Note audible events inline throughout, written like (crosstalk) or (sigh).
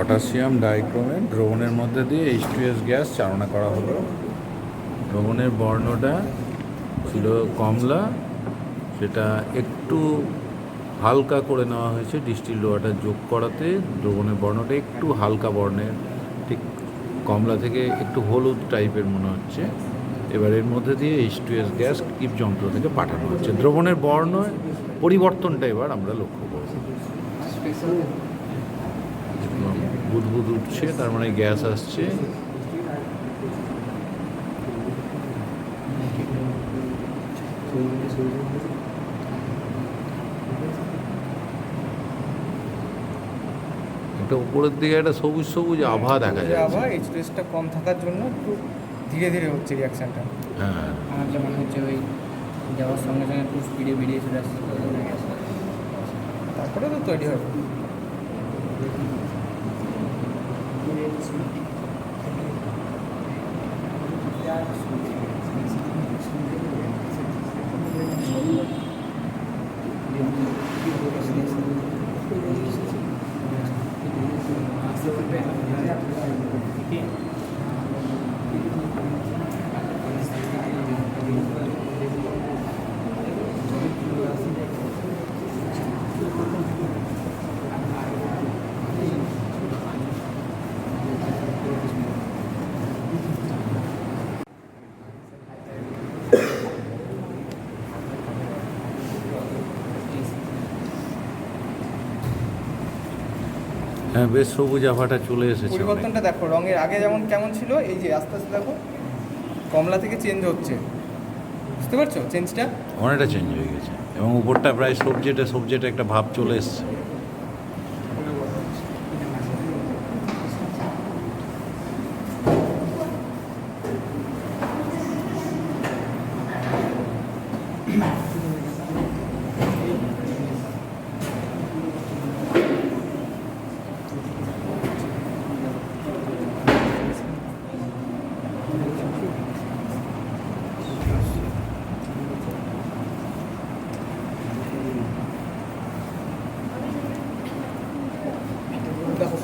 Potassium dichromate দ্রবণের মধ্যে দিয়ে এইচ গ্যাস চালনা করা হলো। দ্রবণের বর্ণটা ছিল কমলা, সেটা একটু হালকা করে নেওয়া হয়েছে ডিস্টিল ওয়াটার যোগ করাতে। দ্রবণের বর্ণটা একটু হালকা বর্ণের, ঠিক কমলা থেকে একটু হলুদ টাইপের মনে হচ্ছে। এবার এর মধ্যে দিয়ে H two S gas Kipp যন্ত্র থেকে পাঠানো হচ্ছে। দ্রবণের বর্ণ পরিবর্তনটা এবার আমরা লক্ষ্য করব। বুদবুদ উঠছে তার মানে গ্যাস আসছে। একটা উপরের দিকে একটা সবুজ সবুজ আভা দেখা যায় আবার এইচপিএসটা কম থাকার জন্য একটু ধীরে ধীরে হচ্ছে রিয়াকশানটা হ্যাঁ। আমার যেমন হচ্ছে ওই যাওয়ার সঙ্গে সঙ্গে একটু স্পিডে বেরিয়ে চলে আসছে তারপরে তো তৈরি হবে deles, me, me, me, হ্যাঁ বেশ সবুজ আভাটা চলে এসেছে। পরিবর্তনটা দেখো রঙের আগে যেমন কেমন ছিল এই যে আস্তে আস্তে দেখো কমলা থেকে চেঞ্জ হচ্ছে। বুঝতে পারছ চেঞ্জটা অনেকটা চেঞ্জ হয়ে গেছে। এবং উপরটা প্রায় সবজেটা সবজেটা একটা ভাব চলে এসছে। দেখো (coughs) (coughs) (coughs)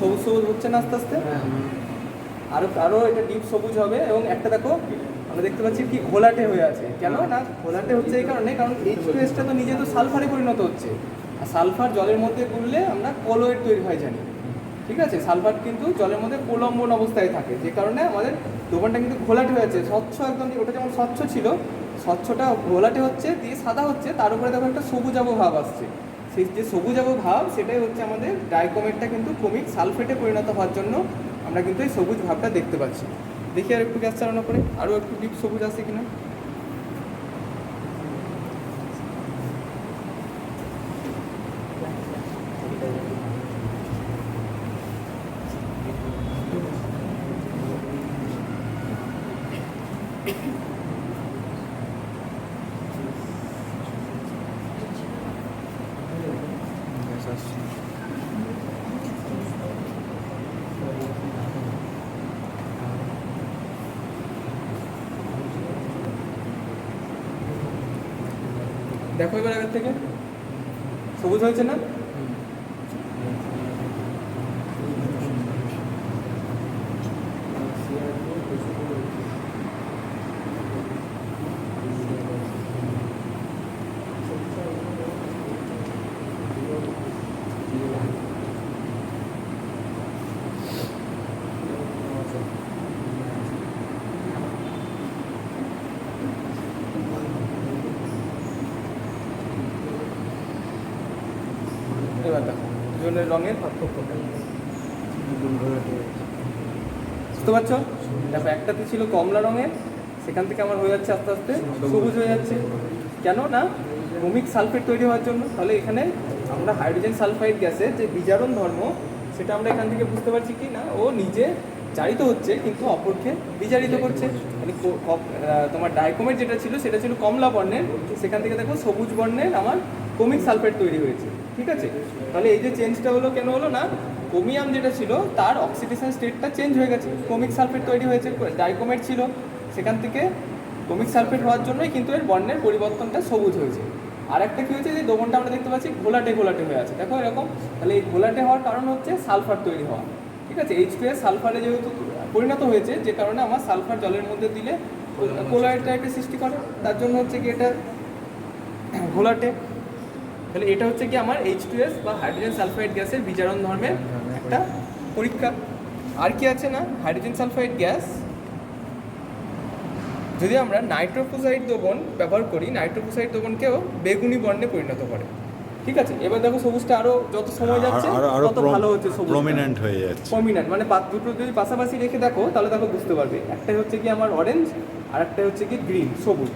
সবুজ সবুজ হচ্ছে না আস্তে আস্তে? আরও আরও এটা ডিপ সবুজ হবে এবং একটা দেখো আমরা দেখতে পাচ্ছি কি ঘোলাটে হয়ে আছে। কেন না ঘোলাটে হচ্ছে এই কারণে কারণ এইচ টু এসটা তো নিজে তো সালফারে পরিণত হচ্ছে। আর সালফার জলের মধ্যে গুললে আমরা কলোয়েড তৈরি হয় জানি। ঠিক আছে? সালফার কিন্তু জলের মধ্যে প্রলম্বন অবস্থায় থাকে যে কারণে আমাদের দোকানটা কিন্তু ঘোলাটে হয়ে আছে। স্বচ্ছ একদম ওটা যেমন স্বচ্ছ ছিল স্বচ্ছটা ঘোলাটে হচ্ছে দিয়ে সাদা হচ্ছে তার উপরে দেখো একটা সবুজাব ভাব আসছে। সেই যে সবুজাব ভাব, সেটাই হচ্ছে আমাদের ডাইকোমেটটা কিন্তু ক্রমিক সালফেটে পরিণত হওয়ার জন্য আমরা কিন্তু এই সবুজ ভাবটা দেখতে পাচ্ছি। দেখি আর একটু গ্যাস চালানো করে আরও একটু ডিপ সবুজ আছে কিনা গ্যাস আসছে দেখো এবার আগের থেকে। সবুজ হয়েছে না এবার দেখো রঙের পার্থক্যটা বুঝতে পারছ? দেখো একটাতে ছিল কমলা রঙের সেখান থেকে আমার হয়ে যাচ্ছে আস্তে আস্তে সবুজ হয়ে যাচ্ছে। কেন না? ক্রমিক সালফেট তৈরি হওয়ার জন্য। তাহলে এখানে আমরা হাইড্রোজেন সালফাইড গ্যাসের যে বিজারণ ধর্ম সেটা আমরা এখান থেকে বুঝতে পারছি কি না? ও নিজে জারিত হচ্ছে কিন্তু অপরকে বিজারিত করছে। মানে তোমার ডাইকোমেট যেটা ছিল সেটা ছিল কমলা বর্ণের। সেখান থেকে দেখো সবুজ বর্ণের আমার কমিক সালফেট তৈরি হয়েছে। ঠিক আছে? তাহলে এই যে চেঞ্জটা হলো কেন হলো না? ক্রোমিয়াম যেটা ছিল তার অক্সিডেশন স্টেটটা চেঞ্জ হয়ে গেছে। ক্রমিক সালফেট তৈরি হয়েছে ডাইকোমেট ছিল। সেখান থেকে ক্রমিক সালফেট হওয়ার জন্যই কিন্তু এর বর্ণের পরিবর্তনটা সবুজ হয়েছে। আর একটা কি হয়েছে? যে দ্রবণটা আমরা দেখতে পাচ্ছি ঘোলাটে ঘোলাটে হয়ে আছে। দেখো এরকম। তাহলে এই ঘোলাটে হওয়ার কারণ হচ্ছে সালফার তৈরি হওয়া। ঠিক আছে? এইচ টু সালফারে যেহেতু পরিণত হয়েছে যে কারণে আমার সালফার জলের মধ্যে দিলে কোলাইড টাইপের সৃষ্টি করে। তার জন্য হচ্ছে কি এটা ঘোলাটে। তাহলে এটা হচ্ছে কি আমার এইচ টু এস বা হাইড্রোজেন সালফাইড গ্যাসের বিজারণ ধর্মের একটা পরীক্ষা। আর কি আছে না? হাইড্রোজেন সালফাইড গ্যাস যদি আমরা নাইট্রোফোসাইড দ্রবণ ব্যবহার করি নাইট্রোফোসাইড দ্রবণকেও বেগুনি বর্ণে পরিণত করে। ঠিক আছে? এবার দেখো সবুজটা আরও যত সময় যাচ্ছে তত ভালো হচ্ছে সবুজ প্রমিনেন্ট হয়ে যাচ্ছে। প্রমিনেন্ট মানে পা- দুটো যদি পাশাপাশি রেখে দেখো তাহলে দেখো বুঝতে পারবে। একটা হচ্ছে কি আমার অরেঞ্জ আর একটা হচ্ছে কি গ্রিন সবুজ।